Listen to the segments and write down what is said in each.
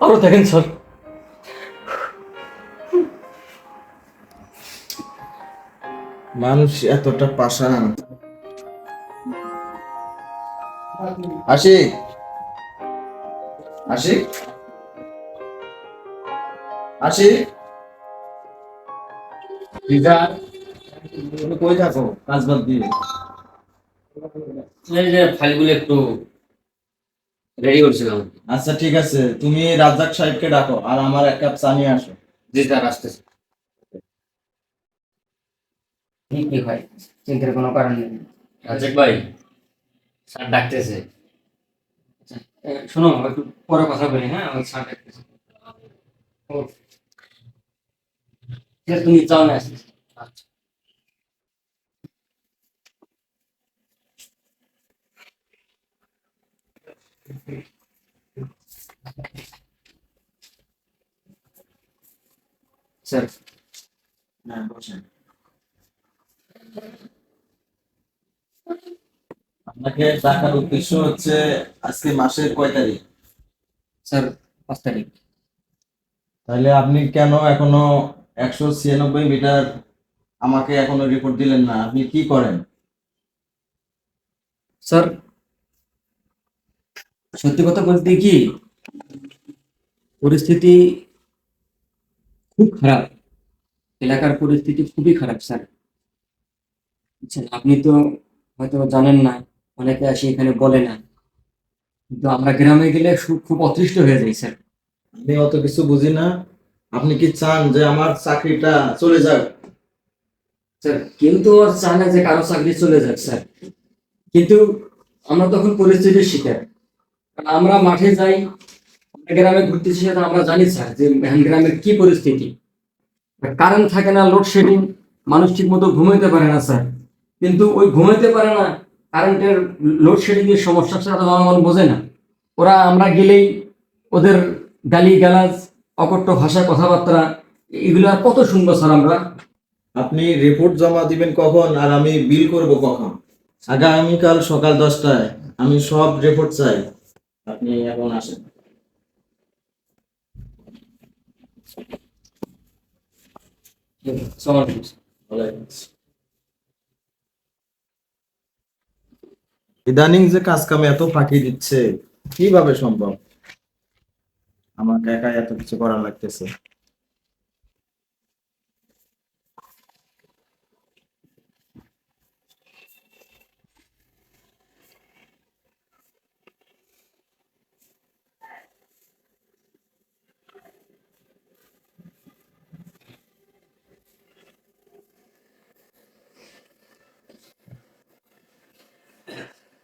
আরও দেখেন স্যার। মানুষ এতটা পাষাণ আশিক। আশিক। আশিক। রিজার তুমি কই থাকো? কাজ বাদ দিয়ে। এই যে ফাইলগুলো একটু রেডি করছিলাম। আচ্ছা ঠিক আছে। তুমি রাজ্জাক সাহেবকে ডাকো আর আমার এক কাপ চা নিয়ে আসো। জি স্যার আসতেছে। ঠিক হয়? চিন্তার কোনো কারণ নেই। রাজেক ভাই স্যার ডাকতেছে। শোনো একটু পরে কথা বলি হ্যাঁ? আমি স্যার ডাকতেছে। ও। ঠিক আছে, তুমি যাও না আসতেছে আচ্ছা। স্যার আপনাকে ডাকার উদ্দেশ্য হচ্ছে আজকে মাসের কয় তারিখ? স্যার পাঁচ তারিখ। তাহলে আপনি কেন এখনও একশো ছিয়ানব্বই মিটার আমাকে এখনও রিপোর্ট দিলেন না? আপনি কি করেন? স্যার সত্যি কথা বলতে কি পরিস্থিতি খুব খারাপ। এলাকার পরিস্থিতি খুবই খারাপ স্যার। বুঝছেন আপনি তো হয়তো জানেন না অনেকে আসে এখানে বলে না। কিন্তু আমরা গ্রামে গেলে খুব অতৃষ্ট হয়ে যাই স্যার। আমি অত কিছু বুঝি না। আপনি কি চান যে আমার চাকরিটা চলে যাক? স্যার কেউ তো আর চায় না যে কারও চাকরি চলে যাক স্যার। কিন্তু আমরা তখন পরিস্থিতির শিকার। আমরা মাঠে যাই গ্রামে ঘুরতেছি সেটা আমরা জানি স্যার যে গ্রামের কি পরিস্থিতি। কারেন্ট থাকে না লোডশেডিং মানুষ ঠিক মতো ঘুমাইতে পারে না স্যার। কিন্তু ওই ঘুমাইতে পারে না, কারেন্টের লোডশেডিং এর সমস্যা সেটা জনগণ বোঝে না। ওরা আমরা গেলেই ওদের গালি গালাজ অকট্য ভাষায় কথাবার্তা, এগুলো আর কত শুনব স্যার আমরা? আপনি রিপোর্ট জমা দিবেন কখন আর আমি বিল করব কখন? আগামীকাল সকাল দশটায় আমি সব রিপোর্ট চাই। আপনি এখন আসেন। ইদানিং যে কাজ কামে এত ফাঁকি দিচ্ছে, কীভাবে সম্ভব? আমাকে একা এত কিছু করা লাগতেছে।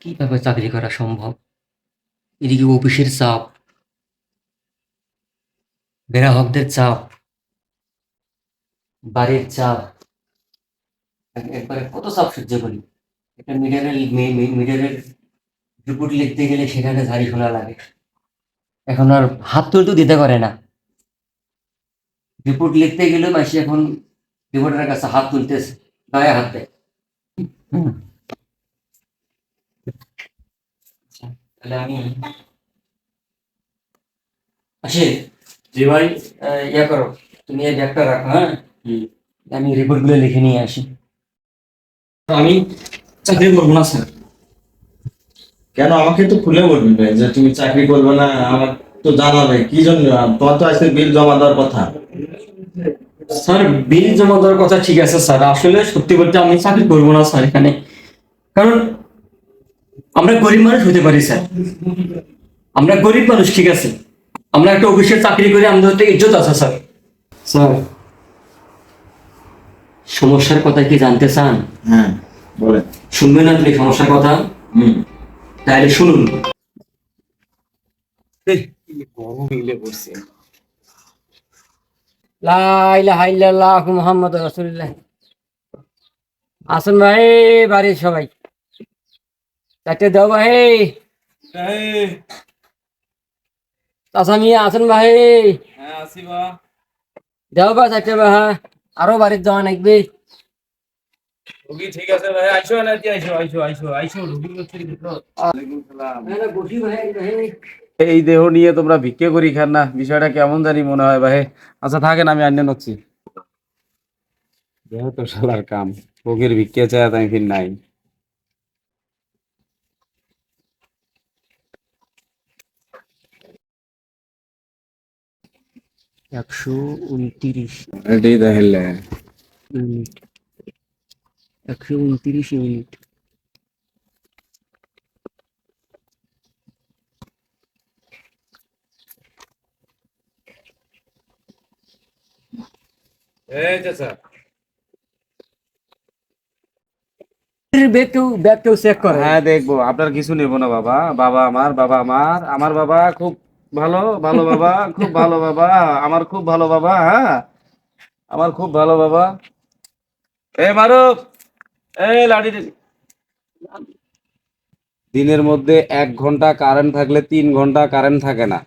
কীভাবে চাকরি করা সম্ভব? এদিকে অফিসের চাপ, গ্রাহকদের চাপ, বাড়ির চাপ একবারে কত চাপ সহ্য করি? একটা মিডিয়ারের মিডিয়ারের রিপোর্ট লিখতে গেলে সেখানে ঝাড়ি শোনা লাগে। এখন আর হাত তুলতেও দিতে পারে না। রিপোর্ট লিখতে গেলে মাসি এখন রিপোর্টারের কাছে হাত তুলতেছে, গায়ে হাত দেয়। তাহলে আমি আসে। জি ভাই। ইয়া করো তুমি এই ব্যাগটা রাখো হ্যাঁ? আমি রিপোর্টগুলো লিখে নিয়ে আসি। আমি চাকরি করব না স্যার। কেন? আমাকে তো খুলে বলবি ভাই যে তুমি চাকরি করবে না আমার তো জানাবে কি জন্য? তোমার তো আজকে বিল জমা দেওয়ার কথা। স্যার বিল জমা দেওয়ার কথা ঠিক আছে স্যার। আসলে সত্যি বলতে আমি চাকরি করব না স্যার এখানে। কারণ আমরা গরিব মানুষ হতে পারি স্যার। আমরা গরিব মানুষ ঠিক আছে। আমরা একটা অফিসে চাকরি করে আমাদের একটা ইজ্জত আছে স্যার। স্যার। সমস্যার কথা কি জানতে চান? হ্যাঁ বলেন। শুনবেন না তুমি সমস্যার কথা? হুম। তাহলে শুনুন। লা ইলাহা ইল্লাল্লাহ মুহাম্মদ রাসূলুল্লাহ। আসুন ভাই বাড়ির সবাই। চারটে দাও ভাই। চাচা মিয়া আসুন ভাই? দেও বা। চারটে বা আরও বাড়ির যাওয়া নাকবে ঠিক আছে ভাই আইসো না আইসো আইসো আইসো আইসো রুগী ভাই ভাই এই দেহ নিয়ে তোমরা ভিক্ষে করি খান না বিষয়টা কেমন জানি মনে হয় ভাই। আচ্ছা থাকেন আমি আন্য নচ্ছি দেহ তো শালার কাম ভোগের ভিক্ষে চায় তাই ফির নাই। একশো উনত্রিশ। এটাই তাহলে মিনিট। একশো উনত্রিশ চাচা। ব্যাগ কেউ ব্যাগ কেউ চেক করে। হ্যাঁ দেখব। আপনার কিছু নেব না বাবা। বাবা আমার বাবা আমার। আমার বাবা খুব ভালো ভালো বাবা খুব ভালো বাবা আমার খুব ভালো বাবা হ্যাঁ? আমার খুব ভালো বাবা। এ মারুফ এই লাঠি দিনের মধ্যে এক ঘণ্টা কারেন্ট থাকলে তিন ঘণ্টা কারেন্ট থাকে না।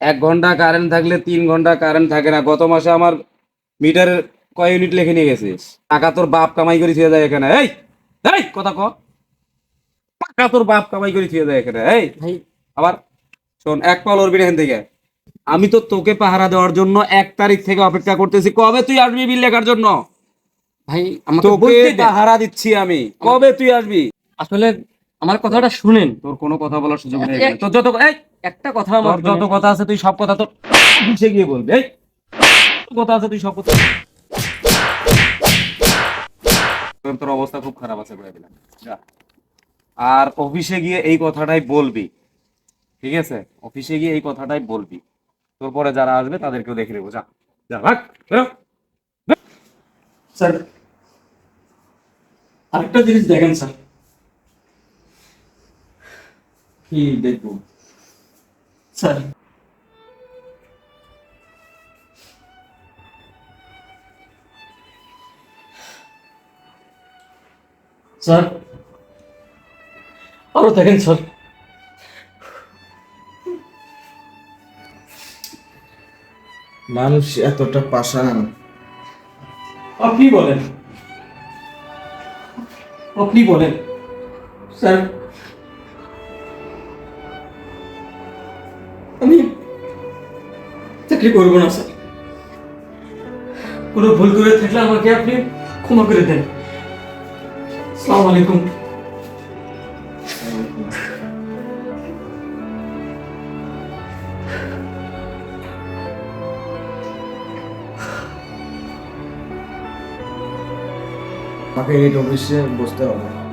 এক ঘণ্টা কারেন্ট থাকলে তিন ঘণ্টা কারেন্ট থাকে না। গত মাসে আমার মিটারের কয় ইউনিট লিখে নিয়ে গেছিস? টাকা তোর বাপ কামাই করে থিয়ে যায় এখানে। এই এই কথা ক। টাকা তোর বাপ কামাই করে থিয়ে যায় এখানে। এই আবার শোন এক পাল ওর এখান থেকে। আমি তো তোকে পাহারা দেওয়ার জন্য এক তারিখ থেকে অপেক্ষা করতেছি। কবে তুই আসবি বিল লেখার জন্য? ভাই আমাকে তোকে বলতে দেন। পাহারা দিচ্ছি আমি। কবে তুই আসবি? আসলে আমার কথাটা শুনেন। তোর কোনো কথা বলার সুযোগ নেই। এখানে। তোর যত এই একটা কথা আমার তোর যত কথা আছে তুই সব কথা তোর অফিসে গিয়ে বলবি। এই যত কথা আছে তুই সব কথা তোর তোর অবস্থা খুব খারাপ আছে বলে দিলাম। যা। আর অফিসে গিয়ে এই কথাটাই বলবি। ঠিক আছে? অফিসে গিয়ে এই কথাটাই বলবি। তোর পরে যারা আসবে তাদেরকেও দেখে নেব, যা। যা, ভাগ স্যার, আরেকটা জিনিস দেখেন, স্যার। কি দেখব? স্যার স্যার, আরও দেখেন, স্যার। মানুষ এতটা পাষাণ। আপনি বলেন? আপনি বলেন? স্যার আমি চাকরি করব না স্যার। কোনো ভুল করে থাকলে আমাকে আপনি ক্ষমা করে দেন। আসসালামু আলাইকুম। আমাকে এই অফিসে বসতে হবে।